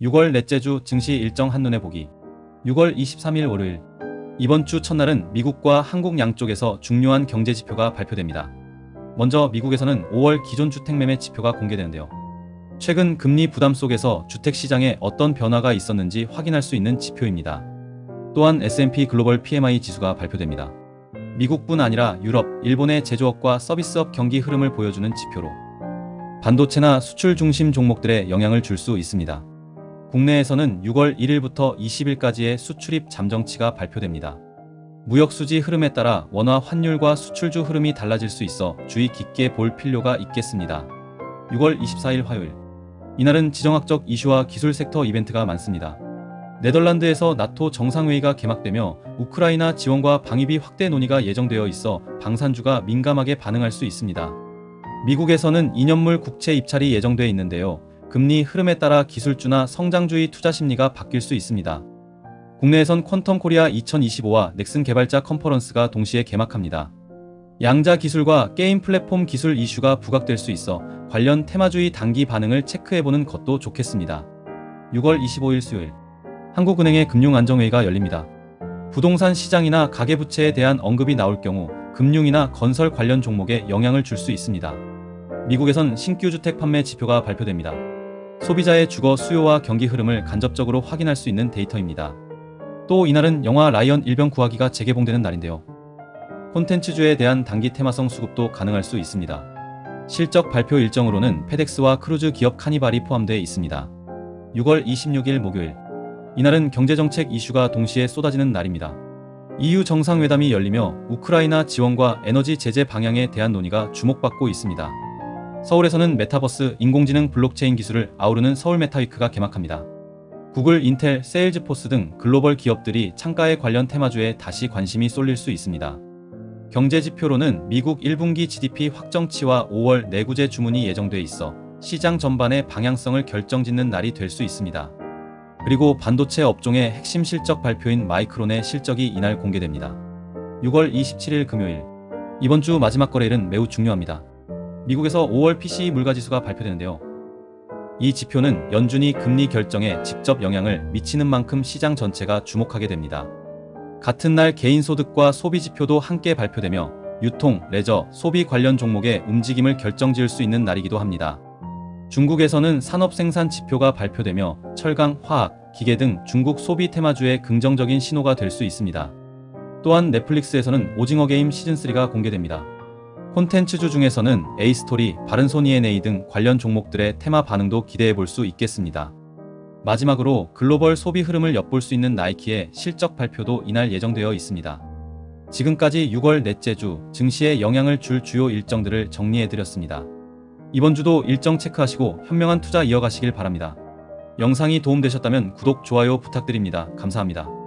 6월 넷째 주 증시 일정 한눈에 보기. 6월 23일 월요일. 이번 주 첫날은 미국과 한국 양쪽에서 중요한 경제 지표가 발표됩니다. 먼저 미국에서는 5월 기존 주택 매매 지표가 공개되는데요. 최근 금리 부담 속에서 주택 시장에 어떤 변화가 있었는지 확인할 수 있는 지표입니다. 또한 S&P 글로벌 PMI 지수가 발표됩니다. 미국뿐 아니라 유럽, 일본의 제조업과 서비스업 경기 흐름을 보여주는 지표로 반도체나 수출 중심 종목들에 영향을 줄 수 있습니다. 국내에서는 6월 1일부터 20일까지의 수출입 잠정치가 발표됩니다. 무역 수지 흐름에 따라 원화 환율과 수출주 흐름이 달라질 수 있어 주의 깊게 볼 필요가 있겠습니다. 6월 24일 화요일. 이날은 지정학적 이슈와 기술 섹터 이벤트가 많습니다. 네덜란드에서 나토 정상회의가 개막되며 우크라이나 지원과 방위비 확대 논의가 예정되어 있어 방산주가 민감하게 반응할 수 있습니다. 미국에서는 2년물 국채 입찰이 예정돼 있는데요. 금리 흐름에 따라 기술주나 성장주의 투자 심리가 바뀔 수 있습니다. 국내에선 퀀텀 코리아 2025와 넥슨 개발자 컨퍼런스가 동시에 개막합니다. 양자 기술과 게임 플랫폼 기술 이슈가 부각될 수 있어 관련 테마주의 단기 반응을 체크해보는 것도 좋겠습니다. 6월 25일 수요일 한국은행의 금융안정회의가 열립니다. 부동산 시장이나 가계부채에 대한 언급이 나올 경우 금융이나 건설 관련 종목에 영향을 줄 수 있습니다. 미국에선 신규 주택 판매 지표가 발표됩니다. 소비자의 주거 수요와 경기 흐름을 간접적으로 확인할 수 있는 데이터입니다. 또 이날은 영화 라이언 일병 구하기가 재개봉되는 날인데요. 콘텐츠주에 대한 단기 테마성 수급도 가능할 수 있습니다. 실적 발표 일정으로는 페덱스와 크루즈 기업 카니발이 포함되어 있습니다. 6월 26일 목요일. 이날은 경제정책 이슈가 동시에 쏟아지는 날입니다. EU 정상회담이 열리며 우크라이나 지원과 에너지 제재 방향에 대한 논의가 주목받고 있습니다. 서울에서는 메타버스, 인공지능 블록체인 기술을 아우르는 서울 메타위크가 개막합니다. 구글, 인텔, 세일즈포스 등 글로벌 기업들이 창가에 관련 테마주에 다시 관심이 쏠릴 수 있습니다. 경제 지표로는 미국 1분기 GDP 확정치와 5월 내구재 주문이 예정돼 있어 시장 전반의 방향성을 결정짓는 날이 될 수 있습니다. 그리고 반도체 업종의 핵심 실적 발표인 마이크론의 실적이 이날 공개됩니다. 6월 27일 금요일. 이번 주 마지막 거래일은 매우 중요합니다. 미국에서 5월 PCE 물가지수가 발표되는데요. 이 지표는 연준이 금리 결정에 직접 영향을 미치는 만큼 시장 전체가 주목하게 됩니다. 같은 날 개인소득과 소비 지표도 함께 발표되며 유통, 레저, 소비 관련 종목의 움직임을 결정지을 수 있는 날이기도 합니다. 중국에서는 산업 생산 지표가 발표되며 철강, 화학, 기계 등 중국 소비 테마주의 긍정적인 신호가 될 수 있습니다. 또한 넷플릭스에서는 오징어 게임 시즌3가 공개됩니다. 콘텐츠주 중에서는 에이스토리, 바른소니&A 등 관련 종목들의 테마 반응도 기대해 볼 수 있겠습니다. 마지막으로 글로벌 소비 흐름을 엿볼 수 있는 나이키의 실적 발표도 이날 예정되어 있습니다. 지금까지 6월 넷째 주 증시에 영향을 줄 주요 일정들을 정리해 드렸습니다. 이번 주도 일정 체크하시고 현명한 투자 이어가시길 바랍니다. 영상이 도움되셨다면 구독, 좋아요 부탁드립니다. 감사합니다.